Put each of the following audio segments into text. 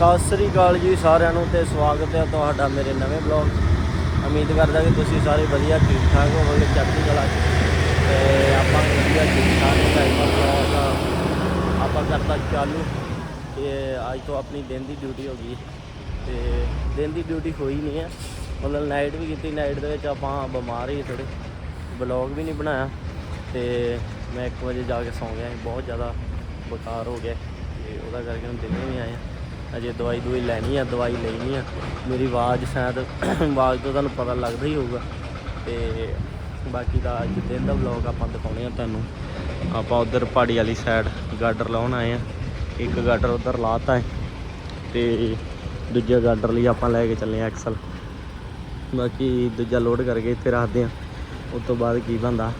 ਸਤਿ ਸ੍ਰੀ ਅਕਾਲ ਜੀ ਸਾਰਿਆਂ ਨੂੰ ਤੇ ਸਵਾਗਤ ਹੈ ਤੁਹਾਡਾ ਮੇਰੇ ਨਵੇਂ ਬਲੌਗ ਉਮੀਦ ਕਰਦਾ ਕਿ ਤੁਸੀਂ ਸਾਰੇ ਵਧੀਆ ਠੀਕ ਠਾਕ ਹੋਵੋਗੇ, ਚੜ੍ਹਦੀ ਕਲਾ 'ਚ। ਤੇ ਆਪਾਂ ਵਧੀਆ ਠੀਕ ਠਾਕ ਟਾਈਮ ਬਲੌਗ ਆਪਾਂ ਕਰਤਾ ਚਾਲੂ। ਤੇ ਅੱਜ ਤੋਂ ਆਪਣੀ ਦਿਨ ਦੀ ਡਿਊਟੀ ਹੋ ਗਈ। ਤੇ ਦਿਨ ਦੀ ਡਿਊਟੀ ਹੋਈ ਨਹੀਂ ਹੈ। ਮਤਲਬ ਨਾਈਟ ਵੀ ਕੀਤੀ ਨਾਈਟ ਦੇ ਵਿੱਚ ਆਪਾਂ ਬਿਮਾਰ ਹੀ ਥੋੜੇ ਬਲੌਗ ਵੀ ਨਹੀਂ ਬਣਾਇਆ। ਤੇ ਮੈਂ 1 ਵਜੇ ਜਾ ਕੇ ਸੌਂ ਗਿਆ। ਬਹੁਤ ਜ਼ਿਆਦਾ ਬੁਖਾਰ ਹੋ ਗਿਆ। ਤੇ ਉਹਦਾ ਕਰਕੇ ਹੁਣ ਦਿਨੇ ਵੀ ਆਏ। ਅਜੇ ਦਵਾਈ ਦਵਾਈ ਲੈਣੀ ਆ, ਦਵਾਈ ਲੈਣੀ ਆ। ਮੇਰੀ ਆਵਾਜ਼ ਸ਼ਾਇਦ, ਆਵਾਜ਼ ਤੋਂ ਤੁਹਾਨੂੰ ਪਤਾ ਲੱਗਦਾ ਹੀ ਹੋਊਗਾ। ਤੇ ਬਾਕੀ ਦਾ ਅੱਜ ਦਿਨ ਦਾ ਵਲੌਗ ਆਪਾਂ ਦਿਖਾਉਣੇ ਆ ਤੁਹਾਨੂੰ। ਆਪਾਂ ਉਧਰ ਪਹਾੜੀ ਵਾਲੀ ਸਾਈਡ ਗਾਡਰ ਲਾਉਣ ਆਏ ਆ। ਇੱਕ ਗਾਡਰ ਉਧਰ ਲਾਤਾ ਹੈ ਤੇ ਦੂਜੇ ਗਾਡਰ ਲਈ ਆਪਾਂ ਲੈ ਕੇ ਚੱਲੇ ਆ ਐਕਸਲ ਬਾਕੀ ਦੂਜਾ ਲੋਡ ਕਰਕੇ ਇੱਥੇ ਰੱਖਦੇ ਆ। ਉਸ ਤੋਂ ਬਾਅਦ ਕੀ ਬੰਦਾ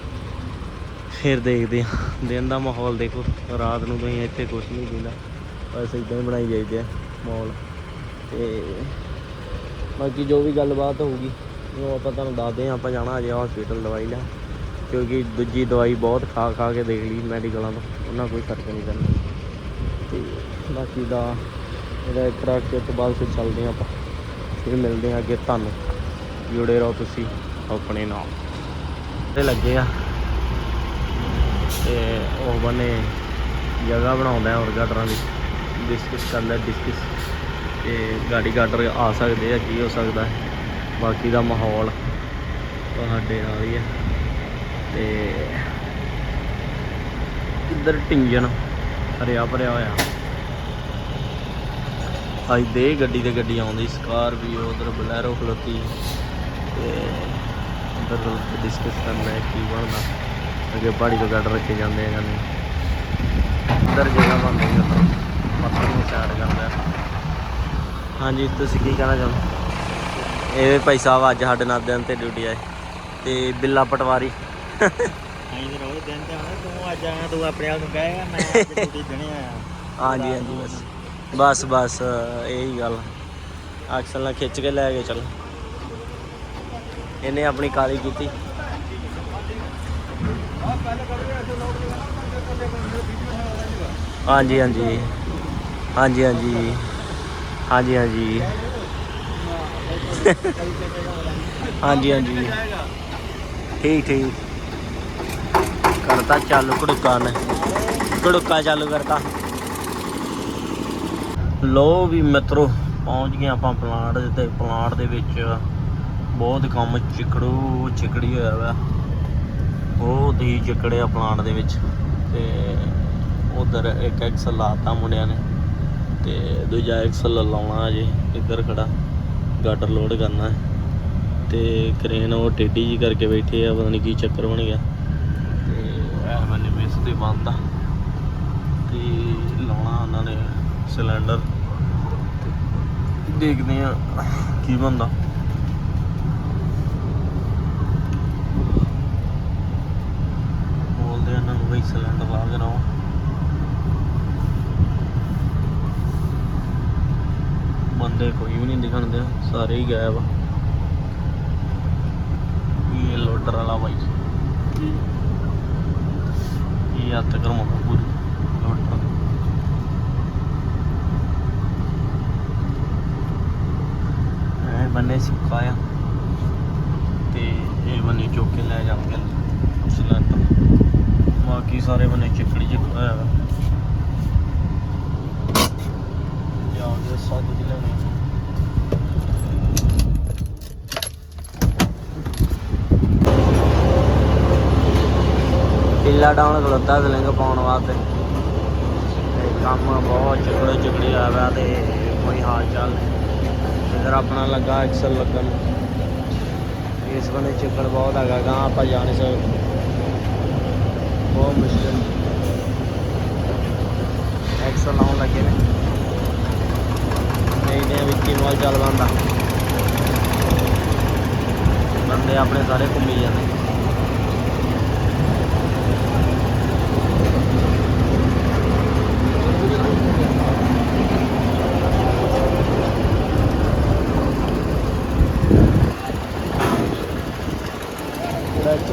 ਫਿਰ ਦੇਖਦੇ ਆ। ਦਿਨ ਦਾ ਮਾਹੌਲ ਦੇਖੋ। ਰਾਤ ਨੂੰ ਤੁਸੀਂ ਇੱਥੇ ਕੁਝ ਨਹੀਂ ਦਿੰਦਾ ਬਸ ਇਦਾਂ ਹੀ ਬਣਾਈ ਜਾਈਦੇ। ਆ ਮਾਹੌਲ ਤੇ ਬਾਕੀ ਜੋ ਵੀ ਗੱਲਬਾਤ ਹੋਊਗੀ, ਉਹ ਆਪਾਂ ਤੁਹਾਨੂੰ ਦੱਸਦੇ ਆ ਆਪਾਂ ਜਾਣਾ ਅਜੇ ਹਸਪੀਟਲ ਦਵਾਈ ਲੈ ਕਿਉਂਕਿ ਦੂਜੀ ਦਵਾਈ ਬਹੁਤ ਖਾ ਖਾ ਕੇ ਦੇਖ ਲਈ ਮੈਡੀਕਲਾਂ ਤੋਂ ਉਹਨਾਂ ਕੋਈ ਫ਼ਰਕ ਨਹੀਂ ਕਰਨਾ ਤੇ ਬਾਕੀ ਦਾ ਇਹਦਾ ਇੱਕ ਰੱਖ ਤੋਂ ਬਾਅਦ ਫਿਰ ਚੱਲਦੇ ਆ ਆਪਾਂ। ਫਿਰ ਮਿਲਦੇ ਆ ਅੱਗੇ ਤੁਹਾਨੂੰ। ਜੁੜੇ ਰਹੋ ਤੁਸੀਂ ਆਪਣੇ ਨਾਲ। ਤੇ ਲੱਗੇ ਆ। ਤੇ ਉਹ ਬਨੇ ਜਗ੍ਹਾ ਬਣਾਉਂਦਾ ਹੋਰ ਗਾਡਰਾਂ ਦੀ। ਡਿਸਕਸ ਕਰਦਾ ਡਿਸਕਸ ਤੇ ਗਾੜੀ ਗਾਡਰ ਆ ਸਕਦੇ ਆ, ਕੀ ਹੋ ਸਕਦਾ ਬਾਕੀ ਦਾ ਮਾਹੌਲ ਤੁਹਾਡੇ ਨਾਲ ਹੀ ਹੈ ਤੇ ਇੱਧਰ ਟਿੰਜਨ ਹਰਿਆ ਭਰਿਆ ਹੋਇਆ। ਅੱਜ ਦੇ ਗੱਡੀ ਤੇ ਗੱਡੀ ਆਉਂਦੀ ਸਕਾਰਪੀਓ ਉਧਰ ਬਲੈਰੋ ਖਲੋਤੀ। ਤੇ ਉਧਰ ਡਿਸਕਸ ਕਰਨਾ ਹੈ ਕੀ ਬਣਦਾ। ਅੱਗੇ ਪਹਾੜੀ ਤੋਂ ਗੱਡ ਰੱਖੇ ਜਾਂਦੇ ਆ ਜਾਂਦੇ ਅੰਦਰ ਜਗ੍ਹਾ ਬਣਦੀ ਹੈ ਮੱਥਾ ਨੂੰ ਸਾਈਡ ਕਰਦਾ ਹਾਂਜੀ ਤੁਸੀਂ ਕੀ ਕਹਿਣਾ ਚਾਹੁੰਦੇ ਇਹ ਭਾਈ ਸਾਹਿਬ ਅੱਜ ਸਾਡੇ ਨਾਲ ਦਿਨ ਤੇ ਡਿਊਟੀ ਆਏ ਤੇ ਬਿੱਲਾ ਪਟਵਾਰੀ। ਆਈ ਤੇ ਰੋਜ਼ ਦਿਨ ਤੇ ਆਉਣਾ ਤੂੰ ਅੱਜ ਆਇਆ ਤੂੰ ਆਪਣੇ ਆਪ ਨੂੰ ਕਹੇਗਾ ਮੈਂ ਅੱਜ ਡਿਊਟੀ ਦੇਣੇ ਆਇਆ। ਹਾਂਜੀ ਹਾਂਜੀ ਬਸ। ਬਸ ਬਸ ਇਹੀ ਗੱਲ। ਅਕਸਰ ਨਾਲ ਖਿੱਚ ਕੇ ਲੈ ਕੇ ਚੱਲ। ਇਹਨੇ ਆਪਣੀ ਕਾਲੀ ਕੀਤੀ। ਹਾਂਜੀ ਹਾਂਜੀ। ਹਾਂਜੀ ਹਾਂਜੀ। ਹਾਂਜੀ ਹਾਂਜੀ। ਹਾਂਜੀ ਹਾਂਜੀ। ਠੀਕ ਠੀਕ। ਕਰਤਾ ਚਾਲੂ ਕੁੜਕਾ ਨੇ ਕੁੜਕਾ ਚਾਲੂ ਕਰਤਾ। ਲੋ ਵੀ ਮਿੱਤਰੋ, ਪਹੁੰਚ ਗਏ ਆਪਾਂ ਪਲਾਂਟ ਦੇ ਤੇ, ਪਲਾਂਟ ਦੇ ਵਿੱਚ ਬਹੁਤ ਕੰਮ ਚਿਕੜੂ ਚਿਕੜੀ ਹੋਇਆ ਵਾ। ਬਹੁਤ ਹੀ ਚਿਕੜਿਆ ਪਲਾਂਟ ਦੇ ਵਿੱਚ। ਤੇ ਉਧਰ ਇੱਕ ਐਕਸਲ ਲਾਤਾ ਮੁੰਡਿਆਂ ਨੇ। ਤੇ ਦੂਜਾ ਐਕਸਲ ਲਾਉਣਾ ਅਜੇ ਇੱਧਰ ਖੜਾ ਗਾਡਰ ਲੋਡ ਕਰਨਾ। ਹੈ ਤੇ ਕ੍ਰੇਨ ਉਹ ਟੇਢੀ ਜੀ ਕਰਕੇ ਬੈਠੇ ਆ, ਪਤਾ ਨਹੀਂ ਕੀ ਚੱਕਰ ਬਣ ਗਿਆ। ਤੇ ਇਹ ਬੰਨੇ ਮਿਸ ਤੇ ਬੰਦ ਆ। ਤੇ ਲਾਉਣਾ ਉਹਨਾਂ ਨੇ ਸਿਲੰਡਰ ਦੇਖਦੇ ਆ ਕੀ ਬੰਦਾ ਬੋਲਦੇ ਆ ਇਹਨਾਂ ਨੂੰ ਬਈ ਸਿਲੰਡਰ ਲਾ ਕੇ ਲਾਓ। ਬੰਦੇ ਕੋਈ ਵੀ ਨਹੀਂ ਦਿਖਣ ਦਿਆ ਸਾਰੇ ਹੀ ਗਾਇਬ ਆ। ਇਹ ਲੋਡਰ ਵਾਲਾ ਬਾਈ ਇਹ ਹੱਥ ਕਰਮਾ ਪੂਰੀ ਲੋਡਰ ਇਹ ਬੰਨੇ ਸਿੱਕਾ ਆ ਤੇ ਇਹ ਬੰਨੇ ਚੁੱਕ ਕੇ ਲੈ ਜਾਣਗੇ ਸਿਲੰਡਰ। ਬਾਕੀ ਸਾਰੇ ਬੰਨੇ ਚਿੱਕੜੀ ਚਿੱਕਾ ਹੋਇਆ ਵਾ ਜਾਉਂਦੇ ਦੇ ਦੀ ਪਿੱਲਾ ਡਾਊਨ ਖਲੋਤਾ ਸਲਿੰਗ ਪਾਉਣ ਵਾਸਤੇ। ਤੇ ਕੰਮ ਬਹੁਤ ਚਿਕੜੇ ਚਿਕੜੇ ਆ ਵਾ ਤੇ ਕੋਈ ਹਾਲ ਚਾਲ ਨਹੀਂ। ਇਧਰ ਆਪਣਾ ਲੱਗਾ ਐਕਸਲ ਲੱਗਣ। ਇਸ ਬੰਦੇ ਚਿੱਕੜ ਬਹੁਤ ਹੈਗਾ ਗਾਂ ਆਪਾਂ ਜਾ ਨਹੀਂ ਸਕਦੇ। ਬਹੁਤ ਮੁਸ਼ਕਿਲ। ਐਕਸਲ ਲਾਉਣ ਲੱਗੇ ਨੇ। ਨਹੀਂ ਆ ਵੀ ਕੀ ਚੱਲ ਬੰਦਾ ਬੰਦੇ ਆਪਣੇ ਸਾਰੇ ਘੁੰਮੀ ਜਾਂਦੇ।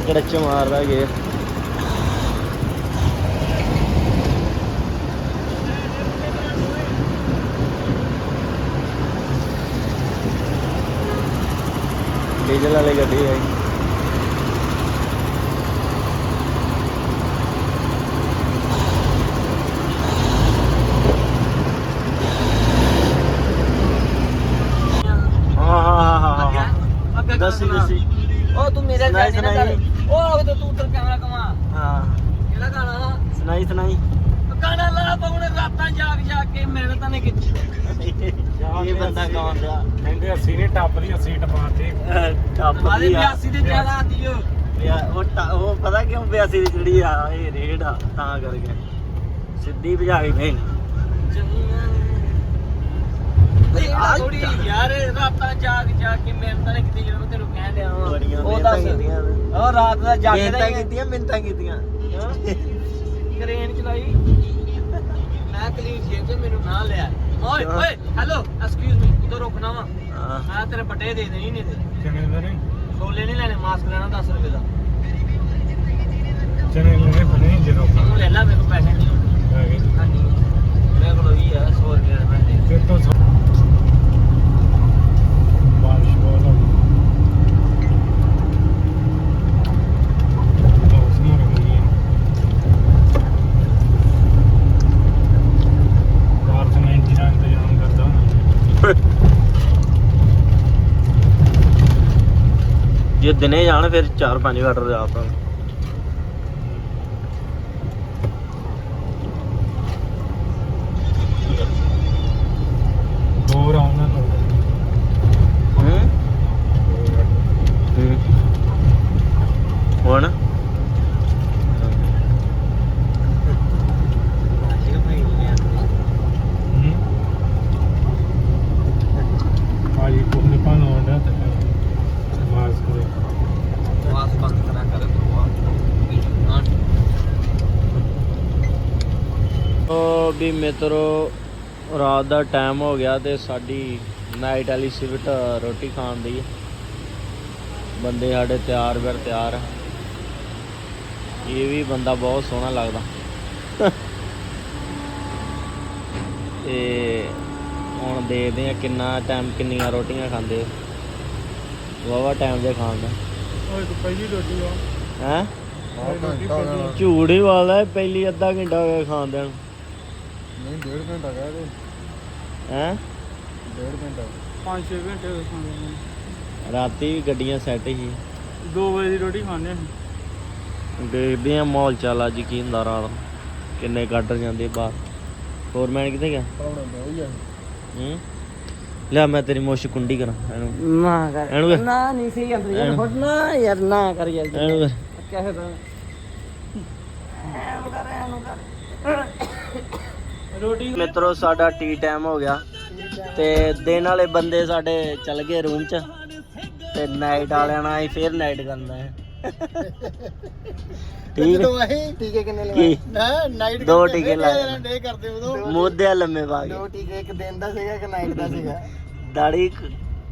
കിടച്ച് മാറുക ഗിയർ डीजल वाली गड्डी है ਸੁਣਾਈ ਸੁਣਾਈ। ਗਾਣਾ ਲਾ ਪਾਉਣ ਰਾਤਾਂ ਜਾਗ ਜਾਗ ਕੇ ਮਿਹਨਤਾਂ ਨੇ ਕੀਤੀ ਇਹ ਬੰਦਾ ਕੌਣ ਦਾ ਕਹਿੰਦੇ ਅਸੀਂ ਨੇ ਟੱਪ ਦੀ ਸੀਟ ਪਾਤੀ ਟੱਪ ਦੀ ਆ। 82 ਦੇ ਜ਼ਿਆਦਾ ਆਤੀ ਓ ਯਾਰ ਉਹ ਉਹ ਪਤਾ ਕਿਉਂ 82 ਦੀ ਜਿਹੜੀ ਆ ਇਹ ਰੇਡ ਆ ਤਾਂ ਕਰਕੇ। ਸਿੱਧੀ ਭਜਾ ਕੇ ਭੇਜ ਆ ਥੋੜੀ ਯਾਰ ਰਾਤਾਂ ਜਾਗ ਜਾਗ ਕੇ ਮਿਹਨਤਾਂ ਨੇ ਕੀਤੀ ਜਦੋਂ ਮੈਂ ਤੈਨੂੰ ਕਹਿ ਲਿਆ ਉਹ ਦੱਸ। ਉਹ ਰਾਤ ਦਾ ਜਾਗਦਾ ਮਿਹਨਤਾਂ ਹੀ। ਕੀਤੀਆਂ ਮਿਹਨਤਾਂ ਕੀਤੀਆਂ। ਕਰੇਨ ਚਲਾਈ। ਮੈਂ ਕਲੀਨ ਤੇ ਮੈਨੂੰ ਨਾ ਲਿਆ। ਓਏ। ਓਏ ਹੈਲੋ ਐਕਸਕਿਊਜ਼ ਮੀ ਕਿਦੋਂ ਰੁਕਣਾ ਵਾ? ਮੈਂ ਤੇਰੇ ਵੱਡੇ ਦੇ ਦੇਣੀ ਨਹੀਂ ਤੇ ਚਨੇ ਲਰੇ ਛੋਲੇ ਨਹੀਂ ਲੈਣੇ ਮਾਸਕ ਲੈਣਾ 10 ਰੁਪਏ ਦਾ। ਚਨੇ ਲਰੇ ਬਣੇ ਜਦੋਂ ਤੂੰ ਲੈ ਲੈ ਮੇਰੇ ਕੋਲ ਪੈਸੇ ਨਹੀਂ ਹੋਣੇ। ਹਾਂਜੀ। ਮੇਰੇ ਕੋਲ ਵੀ ਆ 100 ਰੁਪਏ ਦਾ ਮੈਂ ਦੇ ਫਿਰ ਤੋਂ ਬਾਰਿਸ਼ ਬਹੁਤ ਹੋ ਗਈ ਬਹੁਤ ਸਮਰ ਗਈ ਹੈ ਕਾਰ ਤੇ ਮੈਂ ਇੰਤਜ਼ਾਮ ਇੰਤਜ਼ਾਮ ਕਰਦਾ ਹਾਂ ਜੇ ਦਿਨੇ ਜਾਣ ਫਿਰ 4-5 ਘੰਟੇ ਰਾਤ ਨੂੰ। ਹੋਰ ਆਉਣਾ ਤੋਂ ਹੂੰ? ਹੂੰ। ਹੁਣ ਆਜੀ ਕੋਹਨੇ ਪਾਣ ਆਉਂਦਾ ਤੇ ਮਾਸਕ ਦੇ ਮਾਸਕ ਬੰਦ ਕਰਾ ਕਰ ਤੂੰ ਆ ਉਹ ਵੀ ਮਿੱਤਰੋ ਰਾਤ ਦਾ ਟਾਈਮ ਹੋ ਗਿਆ ਤੇ ਸਾਡੀ ਨਾਈਟ ਵਾਲੀ ਸਿਵਟ ਰੋਟੀ ਖਾਣ ਦੀ। ਬੰਦੇ ਸਾਡੇ ਤਿਆਰ ਬਰ ਤਿਆਰ। ਇਹ ਵੀ ਬੰਦਾ ਬਹੁਤ ਸੋਹਣਾ ਲੱਗਦਾ। ਤੇ ਹੁਣ ਦੇਖਦੇ ਆ ਕਿੰਨਾ ਟਾਈਮ ਕਿੰਨੀਆਂ ਰੋਟੀਆਂ ਖਾਂਦੇ ਵਾਵਾ ਟਾਈਮ ਦੇ ਖਾਣ ਦਾ। ਓਏ ਤੂੰ ਪਹਿਲੀ ਰੋਟੀ ਆ ਹੈ? ਝੂੜ ਵਾਲਾ ਪਹਿਲੀ। ਅੱਧਾ ਘੰਟਾ ਹੋ ਗਿਆ ਖਾਣ ਦੇਣ ਨਹੀਂ ਡੇਢ ਘੰਟਾ ਕਹਿ ਦੇ ਹੈ? ਡੇਢ ਘੰਟਾ। 5-6 ਘੰਟੇ ਹੋ ਖਾਂਦੇ ਰਾਤੀ ਵੀ ਗੱਡੀਆਂ ਸੈੱਟ ਸੀ। 2 ਵਜੇ ਦੀ ਰੋਟੀ ਖਾਂਦੇ ਦੇਖਦੇ ਆ ਮਾਹੌਲ ਚਾਲ ਅੱਜ ਕੀ ਹੁੰਦਾ ਰਾਤ ਨੂੰ। ਕਿੰਨੇ ਕੱਢ ਜਾਂਦੇ ਬਾਹਰ। ਫੋਰਮੈਨ ਕਿੱਥੇ ਗਿਆ? ਪੜਾਉਣਾ ਬਹੁਤ ਹੈ ਹੂੰ? ਲੈ ਮੈਂ ਤੇਰੀ ਮੁੱਛ ਕੁੰਡੀ ਕਰਾਂ ਇਹਨੂੰ। ਨਾ ਕਰ। ਇਹਨੂੰ ਕਰ। ਨਾ ਨਹੀਂ ਸਹੀ ਅੰਦਰ ਯਾਰ ਇਹਨੂੰ। ਫੜਨਾ ਯਾਰ ਨਾ ਕਰ ਯਾਰ। ਇਹਨੂੰ ਕਰ। ਕਿਹੇ ਦਾ ਰੋਟੀ ਮਿੱਤਰੋ ਸਾਡਾ ਟੀ ਟਾਈਮ ਹੋ ਗਿਆ। ਤੇ ਦਿਨ ਵਾਲੇ ਬੰਦੇ ਸਾਡੇ ਚੱਲ ਗਏ ਰੂਮ 'ਚ। ਤੇ ਨਾਈਟ ਵਾਲਿਆਂ ਨਾਲ ਅਸੀਂ ਫੇਰ ਨਾਈਟ ਕਰਨਾ ਹੈ। ਠੀਕ ਹੈ? ਅਸੀਂ ਟੀਕੇ ਕਿੰਨੇ ਕੀ? ਨਾ ਨਾਈਟ ਦੋ ਟੀਕੇ ਲਾਏ ਡੇ ਕਰਦੇ ਉਦੋਂ। ਮੋਧਿਆ ਲੰਮੇ ਪਾ ਕੇ। ਦੋ ਟੀਕੇ ਇੱਕ ਦਿਨ ਦਾ ਸੀਗਾ ਕਿ ਨਾਈਟ ਦਾ ਸੀਗਾ। ਦਾੜੀ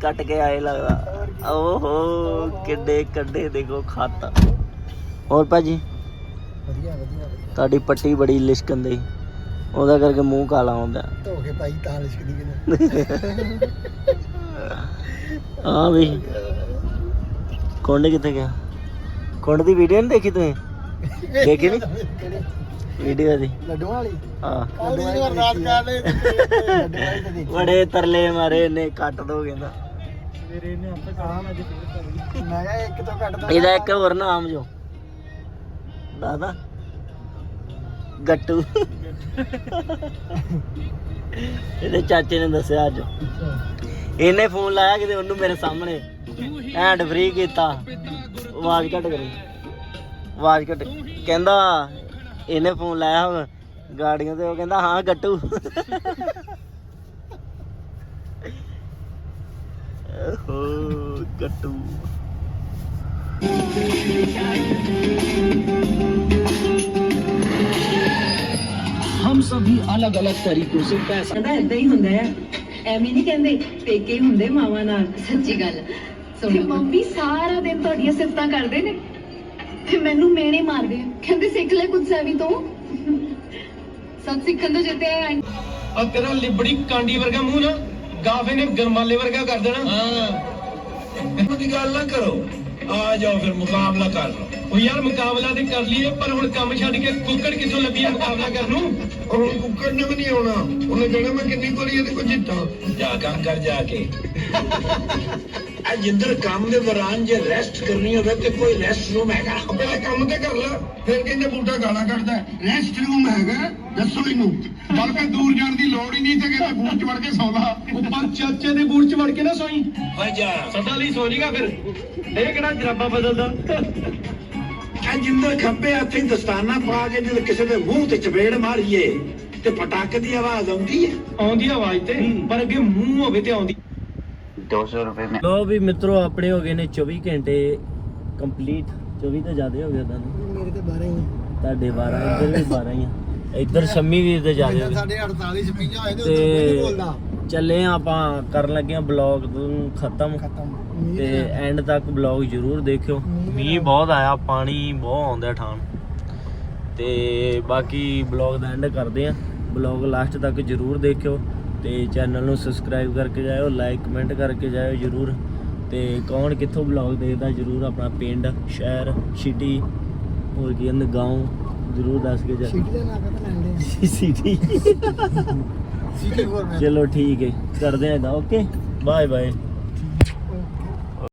ਕੱਟ ਕੇ ਆਏ ਲੱਗਦਾ। ਓਹੋ ਕਿੱਡੇ ਕੱਡੇ ਦੇਖੋ ਖੱਤ। ਹੋਰ ਭਾਜੀ? ਵਧੀਆ ਵਧੀਆ ਤੁਹਾਡੀ ਪੱਟੀ ਬੜੀ ਲਿਸ਼ਕੰਦੀ ਉਹਦਾ ਕਰਕੇ ਮੂੰਹ ਕਾਲਾ ਹੁੰਦਾ। ਧੋ ਕੇ ਭਾਈ ਤਾਂ ਲਿਸ਼ਕਦੀ ਕਿਨੇ ਹਾਂ ਵੀ। ਕੁੰਡ ਕਿੱਥੇ ਗਿਆ? ਕੁੰਡ ਦੀ ਵੀਡੀਓ ਨਹੀਂ ਦੇਖੀ ਤੁਸੀਂ? ਦੇਖੀ ਨੀ? ਵੀਡੀਓ ਦੀ। ਲੱਡੂਆਂ ਵਾਲੀ? ਹਾਂ। ਲੱਡੂਆਂ ਵਾਲੀ ਅਰਦਾਸ ਕਰ ਲੈ ਲੱਡੂਆਂ ਵਾਲੀ ਤਾਂ ਦੇਖੀ ਬੜੇ ਤਰਲੇ ਮਾਰੇ ਨੇ ਕੱਟ ਦੋ ਕਹਿੰਦਾ। ਸਵੇਰੇ ਇਹਨੇ ਆਪੇ ਕਹਾ ਮੈਂ ਅੱਜ ਫੇਰ ਕਰੀ ਮੈਂ ਕਿਹਾ ਇੱਕ ਤੋਂ ਤਾਂ ਇਹਦਾ ਇੱਕ ਹੋਰ ਨਾਮ ਜੋ। ਦਾਦਾ। ਗੱਟੂ। ਇਹਦੇ ਚਾਚੇ ਨੇ ਦੱਸਿਆ ਅੱਜ। ਇਹਨੇ ਫੋਨ ਲਾਇਆ ਕਿਤੇ ਉਹਨੂੰ ਮੇਰੇ ਸਾਹਮਣੇ। ਹੈਂਡ ਫ੍ਰੀ ਕੀਤਾ। ਆਵਾਜ਼ ਘੱਟ ਕਰੀ। ਆਵਾਜ਼ ਘੱਟ। ਕਹਿੰਦਾ, ਇਹਨੇ ਫੋਨ ਲਾਇਆ ਹੁਣ। ਗਾੜੀਆਂ ਤੇ ਉਹ ਕਹਿੰਦਾ, ਹਾਂ, ਗੱਟੂ। ਓਹ ਗੱਟੂ। हम सभी अलग अलग तरीकों से पैसा ਕਹਿੰਦਾ ਏਦਾਂ ਹੀ ਹੁੰਦਾ ਹੈ ਐਵੇਂ ਨਹੀਂ ਕਹਿੰਦੇ ਪੇਕੇ ਹੀ ਹੁੰਦੇ ਮਾਵਾਂ ਨਾਲ ਸੱਚੀ ਗੱਲ ਤੇ ਮੰਮੀ ਸਾਰਾ ਦਿਨ ਤੁਹਾਡੀਆਂ ਸਿਫਤਾਂ ਕਰਦੇ ਨੇ ਤੇ ਮੈਨੂੰ ਮੇਨੇ ਮਾਰਦੇ ਆ ਕਹਿੰਦੇ ਸਿੱਖ ਲੈ ਕੁਝ ਸੈਵੀ ਤੋਂ ਸਭ ਸਿੱਖਣ ਤੋਂ ਜਿੱਤੇ ਆ और तेरा लिबड़ी कांडी वर्गा मुंह ना गाफे ने गरमाले वर्गा कर देना ਦੀ ਗੱਲ ਨਾ ਕਰੋ ਆ ਜਾਓ ਫਿਰ ਮੁਕਾਬਲਾ ਕਰ ਲਓ ਉਹ ਯਾਰ ਮੁਕਾਬਲਾ ਤੇ ਕਰ ਲਈਏ ਪਰ ਹੁਣ ਕੰਮ ਛੱਡ ਕੇ ਕੁੱਕੜ ਕਿੱਥੋਂ ਲੱਭੀਏ ਮੁਕਾਬਲਾ ਕਰਨ ਨੂੰ? ਉਹ ਹੁਣ ਕੁੱਕਰ ਨੇ ਵੀ ਨਹੀਂ ਆਉਣਾ। ਉਹਨੇ ਕਹਿਣਾ ਮੈਂ ਕਿੰਨੀ ਵਾਰੀ ਇਹਦੇ ਕੋਲ ਜਿੱਤਾਂ? ਜਾ ਕੰਮ ਕਰ ਜਾ ਕੇ। ਆ ਜਿੰਦਰ ਕੰਮ ਦੇ ਦੌਰਾਨ ਜੇ ਰੈਸਟ ਕਰਨੀ ਹੋਵੇ ਤੇ ਕੋਈ ਰੈਸਟ ਰੂਮ ਹੈਗਾ। ਪਹਿਲੇ ਕੰਮ ਤੇ ਕਰ ਲੈ ਫਿਰ ਕਹਿੰਦੇ ਬੂਟਾ ਗਾਲਾਂ ਕੱਢਦਾ ਰੈਸਟ ਰੂਮ ਹੈਗਾ ਦੱਸੋ ਇਹਨੂੰ ਬਲਕਿ ਦੂਰ ਜਾਣ ਦੀ ਲੋੜ ਹੀ ਨਹੀਂ ਤੇ ਕਹਿੰਦੇ ਬੂਟ ਚ ਵੜ ਕੇ ਸੌਂਦਾ ਉੱਪਰ ਚਾਚੇ ਦੇ ਬੂਟ 'ਚ ਵੜ ਕੇ ਨਾ ਸੋਈ। ਓਏ ਜਾ। ਸਦਾ ਲਈ ਸੋ ਜਾਏਗਾ ਫਿਰ। ਇਹ ਕਿਹੜਾ ਜਰਾਬਾ ਬਦਲਦਾ? ਆ ਜਿੰਦਰ ਖੱਬੇ ਹੱਥੇ ਦਸਤਾਨਾ ਪਾ ਕੇ ਜਦ ਕਿਸੇ ਦੇ ਮੂੰਹ ਤੇ ਚਪੇੜ ਮਾਰੀਏ ਤੇ ਪਟਾਕੇ ਦੀ ਆਵਾਜ਼ ਆਉਂਦੀ ਹੈ। ਆਉਂਦੀ ਆਵਾਜ਼ ਤੇ ਪਰ ਅੱਗੇ ਮੂੰਹ ਹੋਵੇ ਤੇ ਆਉਂਦੀ। ਲੋ ਵੀ ਮਿੱਤਰੋ ਆਪਣੇ ਹੋ ਗਏ ਨੇ 24 ਘੰਟੇ ਕੰਪਲੀਟ 24 ਤੋਂ ਜ਼ਿਆਦਾ ਹੋ ਗਿਆ ਤੁਹਾਨੂੰ ਮੇਰੇ ਤੇ 12 ਹੀ ਤੁਹਾਡੇ 12 ਇੱਧਰ ਵੀ 12 ਹੀ ਆ। ਇੱਧਰ ਸ਼ੰਮੀ ਵੀਰ ਦੇ ਜ਼ਿਆਦਾ ਹੋ ਗਏ। ਸਾਡੇ 48 ਛਪਈਆਂ ਹੋਏ ਕੋਈ ਨਹੀਂ ਤੇ ਬੋਲਦਾ। ਚੱਲੇ ਆਂ ਆਪਾਂ ਕਰਨ ਲੱਗੇ ਆ ਬਲੌਗ ਨੂੰ ਖਤਮ। ਖਤਮ। ਤੇ ਐਂਡ ਤੱਕ ਬਲੌਗ ਜ਼ਰੂਰ ਦੇਖਿਓ। ਮੀਂਹ ਬਹੁਤ ਆਇਆ ਪਾਣੀ ਬਹੁਤ ਆਉਂਦਾ ਠਾਣ। ਤੇ ਬਾਕੀ ਬਲੌਗ ਦਾ ਐਂਡ ਕਰਦੇ ਆ ਬਲੌਗ ਲਾਸਟ ਤੱਕ ਜ਼ਰੂਰ ਦੇਖਿਓ ਤੇ ਚੈਨਲ ਨੂੰ ਸਬਸਕ੍ਰਾਈਬ ਕਰਕੇ ਜਾਇਓ ਲਾਈਕ ਕਮੈਂਟ ਕਰਕੇ ਜਾਇਓ ਜ਼ਰੂਰ। ਤੇ ਕੌਣ ਕਿੱਥੋਂ ਬਲੌਗ ਦੇਖਦਾ ਜ਼ਰੂਰ ਆਪਣਾ ਪਿੰਡ ਸ਼ਹਿਰ ਸਿਟੀ ਹੋਰ ਕੀ ਕਹਿੰਦੇ ਗਾਉਂ ਜ਼ਰੂਰ ਦੱਸ ਕੇ ਜਾ ਸਿਟੀ ਦਾ ਨਾਂ ਕਹਤਾ ਲੈਂਦੇ ਸਿਟੀ ਸਿਟੀ ਚਲੋ ਠੀਕ ਹੈ ਕਰਦੇ ਆ ਇਹਦਾ ਓਕੇ ਬਾਏ ਬਾਏ